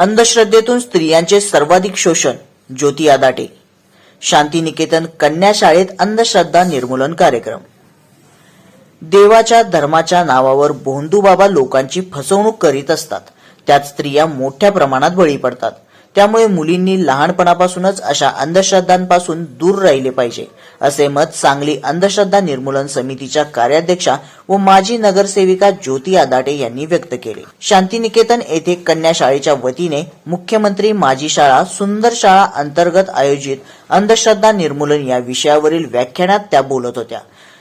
अंधश्रद्धेतून स्त्रियांचे सर्वाधिक शोषण. ज्योती आदाटे. शांतिनिकेतन कन्या शाळेत अंधश्रद्धा निर्मूलन कार्यक्रम. देवाच्या धर्माच्या नावावर भोंदूबाबा लोकांची फसवणूक करीत असतात. त्यात स्त्रिया मोठ्या प्रमाणात बळी पडतात. त्यामुळे मुलींनी लहानपणापासूनच अशा अंधश्रद्धांपासून दूर राहिले पाहिजे असे मत सांगली अंधश्रद्धा निर्मूलन समितीच्या कार्याध्यक्षा व माजी नगरसेविका ज्योती आदाटे यांनी व्यक्त केले. शांतिनिकेतन येथे कन्या शाळेच्या वतीने मुख्यमंत्री माजी शाळा सुंदर शाळा अंतर्गत आयोजित अंधश्रद्धा निर्मूलन या विषयावरील व्याख्यानात त्या बोलत होत्या.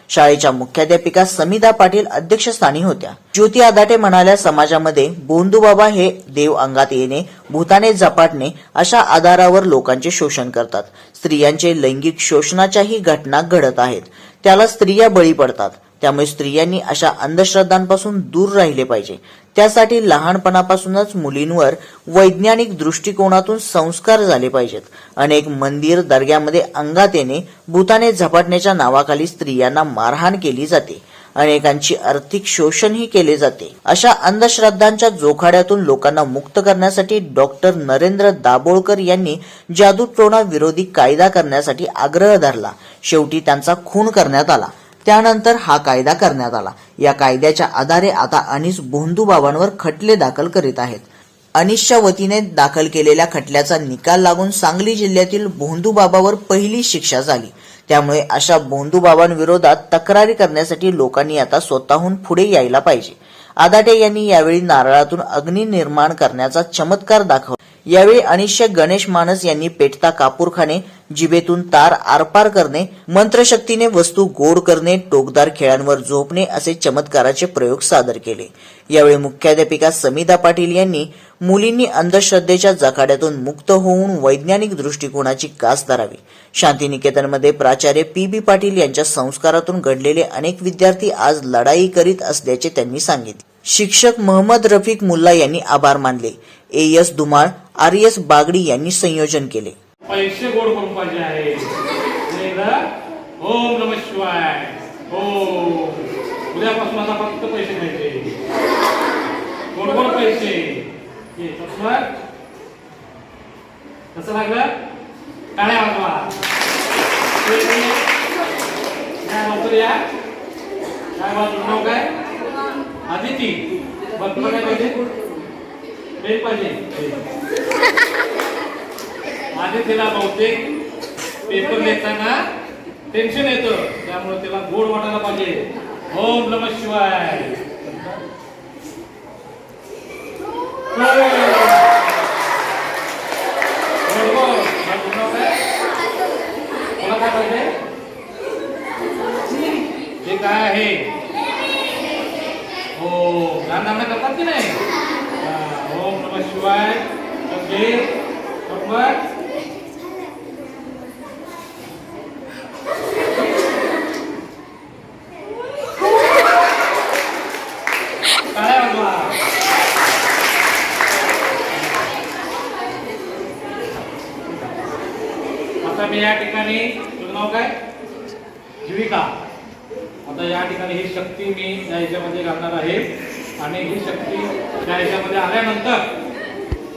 शाळेच्या मुख्याध्यापिका समिधा पाटील अध्यक्षस्थानी होत्या. ज्योती आदाटे म्हणाल्या समाजामध्ये बोंदूबाबा हे देव अंगात येणे भूताने झपाटणे अशा आधारावर लोकांचे शोषण करतात. स्त्रियांचे लैंगिक शोषणाच्याही घटना घडत आहेत. त्याला स्त्रिया बळी पडतात. त्यामुळे स्त्रियांनी अशा अंधश्रद्धांपासून दूर राहिले पाहिजे. त्यासाठी लहानपणापासूनच मुलींवर वैज्ञानिक दृष्टिकोनातून संस्कार झाले पाहिजेत. अनेक मंदिर दर्ग्यामध्ये अंगात येणे भूताने झपाटण्याच्या नावाखाली स्त्रियांना मारहाण केली जाते. अनेकांची आर्थिक शोषणही केले जाते. अशा अंधश्रद्धांच्या जोखाड्यातून लोकांना मुक्त करण्यासाठी डॉक्टर नरेंद्र दाभोळकर यांनी जादूटोणा विरोधी कायदा करण्यासाठी आग्रह धरला. शेवटी त्यांचा खून करण्यात आला. त्यानंतर हा कायदा करण्यात आला. या कायद्याच्या आधारे आता अनिस भोंदूबाबांवर खटले दाखल करीत आहेत. अनिसच्या वतीने दाखल केलेल्या खटल्याचा निकाल लागून सांगली जिल्ह्यातील भोंदूबाबावर पहिली शिक्षा झाली. त्यामुळे अशा भोंदूबाबांविरोधात तक्रारी करण्यासाठी लोकांनी आता स्वतःहून पुढे यायला पाहिजे. आदाटे यांनी यावेळी नारळातून अग्नी निर्माण करण्याचा चमत्कार दाखवला यावेळी अनिश्य गणेश मानस यांनी पेटता कापूरखाने जिबेतून तार आरपार करणे मंत्रशक्तीने वस्तू गोड करणे टोकदार खेळांवर झोपणे असे चमत्काराचे प्रयोग सादर केले. यावेळी मुख्याध्यापिका समिता पाटील यांनी मुलींनी अंधश्रद्धेच्या जखाड्यातून मुक्त होऊन वैज्ञानिक दृष्टिकोनाची कास धरावी. शांतिनिकेतनमध्ये प्राचार्य पी बी पाटील यांच्या संस्कारातून घडलेले अनेक विद्यार्थी आज लढाई करीत असल्याचे त्यांनी सांगितले. शिक्षक महम्मद रफिक मुल्ला यांनी आभार मानले. A S Dhumal R S Bagdi यांनी संयोजन केले. पैसे गोड करून पाहिजे आहे. ओम नम शिवाय. ओम. उद्यापासून आता फक्त पैसे घ्यायचे. कोण कोण पैसे. कसं लागलं? काय वाजवा काय बाजू नाव काय? आदिती. बघ तुला काय पाहिजे पेन पाहिजे. आणि तिला बहुतेक पेपर लिहिताना टेन्शन येतं. त्यामुळे तिला गोड वाटायला पाहिजे. ओम नम शिवाय. गोड काय? तुला काय पाहिजे हे काय आहे? हो. लहान लहान करतात की नाही? ओम नम शिवाय ओके नंबर टाळ्या वाजवा. आता मी या ठिकाणी तुझं नाव काय जीविका आता या ठिकाणी ही शक्ती मी या याच्यामध्ये घालणार आहे आणि ही शक्ती या ह्याच्यामध्ये आल्यानंतर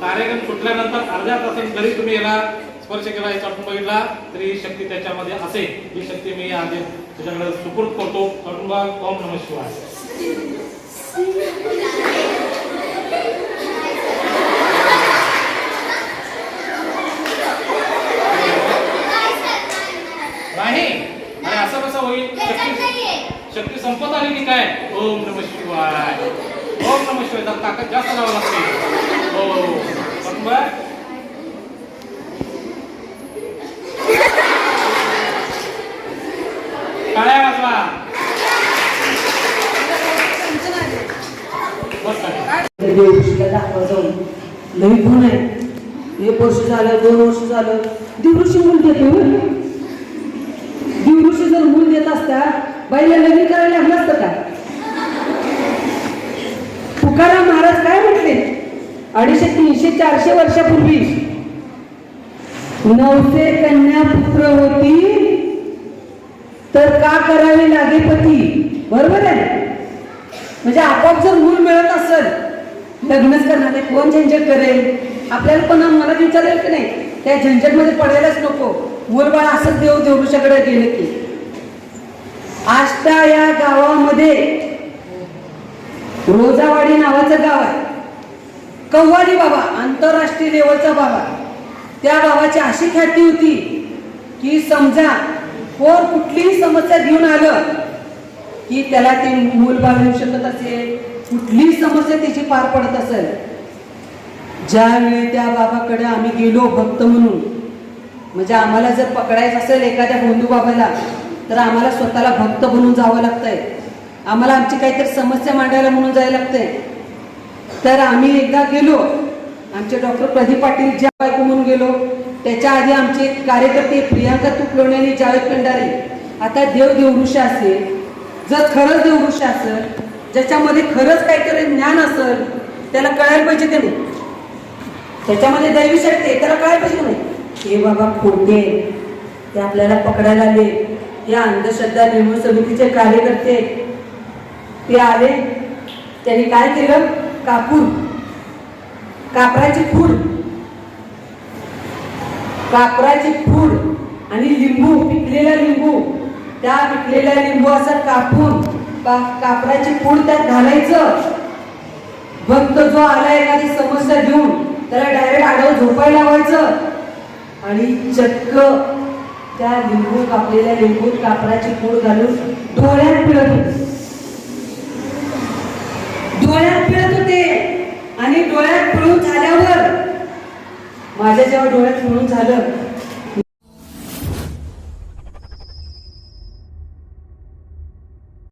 कार्यक्रम सुटल्यानंतर अर्ध्या तासाने जरी तुम्ही याला स्पर्श केला याचा आपण बघितला तरी ही शक्ती त्याच्यामध्ये असेल. ही शक्ती मी आधी तुझ्याकडे सुपूर्द करतो. बघ ओम नम शिवाय. नाही. आणि असं कसं होईल? शक्ती शक्ती संपत आली की काय? ओम नम शिवाय. ओम नम शिवाय जरा ताकद जास्त लावा लागते हो बरोबर टाळ्या वाजवा बस झालं. जाऊन आहे एक वर्ष झालं दोन वर्ष झालं देवऋषी मूल देते होय. जर मूल देत असता बाईला नवीन करायला लागलं असतं का तुकाराम महाराज काय म्हटले अडीचशे तीनशे चारशे वर्षापूर्वी नवसे कन्या पुत्र होती तर का करावे लागे पती? बरोबर आहे? म्हणजे आपोआप जर मूल मिळत असेल लग्नच करणार नाही कोण झंझट करेल? आपल्याला पण मला विचारेल की नाही? त्या झंझटमध्ये पडायलाच नको. मूलबाळ असंच देव देवरुषाकडे गेले की. आष्टा या गावामध्ये रोजावाडी नावाचं गाव आहे. कव्वाली बाबा आंतरराष्ट्रीय लेवलचा बाबा. त्या बाबाची अशी ख्याती होती की समजा कोण कुठलीही समस्या घेऊन आलं की त्याला ते मूल बाळ येऊ शकत असेल कुठलीही समस्या त्याची पार पडत असेल. ज्यावेळी त्या बाबाकडे आम्ही गेलो भक्त म्हणून म्हणजे आम्हाला जर पकडायचं असेल एखाद्या बंधू बाबाला तर आम्हाला स्वतःला भक्त बनून जावं लागतंय. आम्हाला आमची काहीतरी समस्या मांडायला म्हणून जायला लागते तर आम्ही एकदा गेलो आमचे डॉक्टर प्रदीप पाटील ज्या बायको म्हणून गेलो त्याच्या आधी आमचे कार्यकर्ते प्रियांका तुपलोणे आणि जावेद कंडारे आता देव देवऋषी असेल जर खरंच देवऋषी असेल ज्याच्यामध्ये खरंच काहीतरी ज्ञान असेल त्याला कळायला पाहिजे ते नाही. त्याच्यामध्ये दैवी शक्ती आहे, त्याला कळायला पाहिजे नाही. हे बाबा खोटे ते आपल्याला पकडायला आले. या अंधश्रद्धा निर्मूल समितीचे कार्यकर्ते ते आले. त्यांनी काय केलं? कापूर कापराची फूड कापराची फूड आणि लिंबू पिकलेला लिंबू. त्या पिकलेल्या लिंबू असं कापून कापराची फूड त्यात घालायचं. भक्त जो आला एखादी समस्या घेऊन त्याला डायरेक्ट आडवं झोपायला लावायचं. आणि चक्क त्या लिंबू कापलेल्या लिंबूत कापराची फूड घालून डोळ्यात पिळत होती डोळ्यात पिळत होते आणि डोळ्यात पिळून झाल्यावर. माझ्या जेव्हा डोळ्यात पिळून झालं